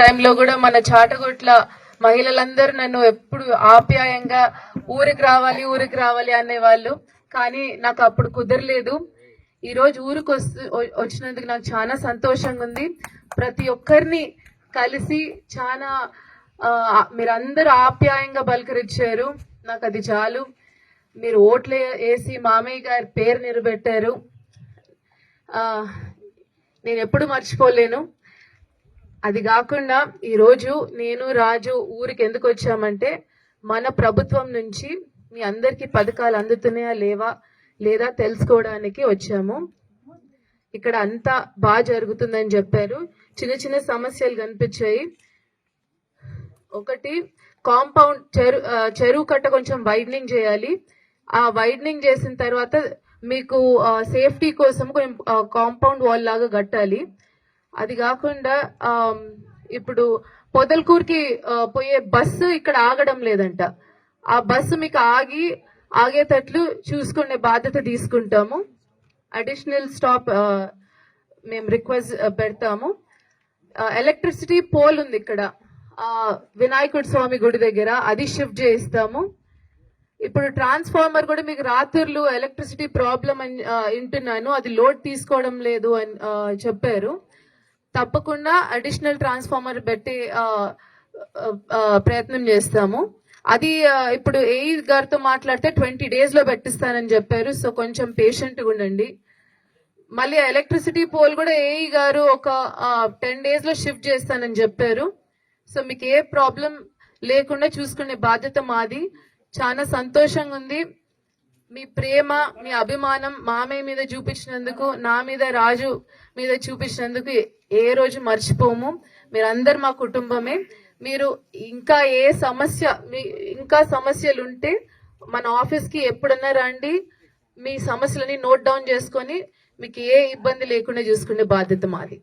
టైంలో కూడా మన చాటగొట్ల మహిళలందరూ నన్ను ఎప్పుడు ఆప్యాయంగా ఊరికి రావాలి ఊరికి రావాలి అనేవాళ్ళు. కానీ నాకు అప్పుడు కుదరలేదు. ఈరోజు ఊరికి వస్తు వచ్చినందుకు నాకు చాలా సంతోషంగా ఉంది ప్రతి ఒక్కరిని కలిసి చాలా మీరందరూ ఆప్యాయంగా పలకరించారు. నాకు అది చాలు. మీరు ఓట్లు వేసి మామయ్య గారి పేరు నిలబెట్టారు. నేను ఎప్పుడు మర్చిపోలేను. అది కాకుండా ఈరోజు నేను రాజు ఊరికి ఎందుకు వచ్చామంటే మన ప్రభుత్వం నుంచి మీ అందరికీ పథకాలు అందుతున్నాయా లేవా లేదా తెలుసుకోవడానికి వచ్చాము. ఇక్కడ అంతా బాగా జరుగుతుందని చెప్పారు. చిన్న చిన్న సమస్యలు కనిపించాయి. ఒకటి కాంపౌండ్ చెరు చెరువు కట్ట కొంచెం వైడనింగ్ చేయాలి. ఆ వైడనింగ్ చేసిన తర్వాత మీకు సేఫ్టీ కోసం కాంపౌండ్ వాల్ లాగా కట్టాలి. అది కాకుండా ఇప్పుడు పొదలకూరుకి పోయే బస్సు ఇక్కడ ఆగడం లేదంట. ఆ బస్సు మీకు ఆగి ఆగేటట్లు చూసుకునే బాధ్యత తీసుకుంటాము. అడిషనల్ స్టాప్ మేము రిక్వెస్ట్ పెడతాము. ఎలక్ట్రిసిటీ పోల్ ఉంది ఇక్కడ. వినాయకుడి స్వామి గుడి దగ్గర. అది షిఫ్ట్ చేయిస్తాము. ఇప్పుడు ట్రాన్స్ఫార్మర్ కూడా మీకు రాత్రులు ఎలక్ట్రిసిటీ ప్రాబ్లం అని వింటున్నాను. అది లోడ్ తీసుకోవడం లేదు అని చెప్పారు. తప్పకుండా అడిషనల్ ట్రాన్స్ఫార్మర్ పెట్టి ప్రయత్నం చేస్తాము. అది ఇప్పుడు ఏ గారితో మాట్లాడితే ట్వంటీ డేస్లో పెట్టిస్తానని చెప్పారు. సో కొంచెం పేషెంట్గా ఉండండి. మళ్ళీ ఎలక్ట్రిసిటీ పోల్ కూడా ఏఈ గారు ఒక టెన్ డేస్లో షిఫ్ట్ చేస్తానని చెప్పారు. సో మీకు ఏ ప్రాబ్లం లేకుండా చూసుకునే బాధ్యత మాది. చాలా సంతోషంగా ఉంది. మీ ప్రేమ మీ అభిమానం మామయ్య మీద చూపించినందుకు నా మీద రాజు మీద చూపించినందుకు ఏ రోజు మర్చిపోము. మీరందరు మా కుటుంబమే. మీరు ఇంకా ఏ సమస్య మీ- ఇంకా సమస్యలు ఉంటే మన ఆఫీస్కి ఎప్పుడన్నా రండి. మీ సమస్యలని నోట్ డౌన్ చేసుకొని మీకు ఏ ఇబ్బంది లేకుండా చూసుకునే బాధ్యత మాది.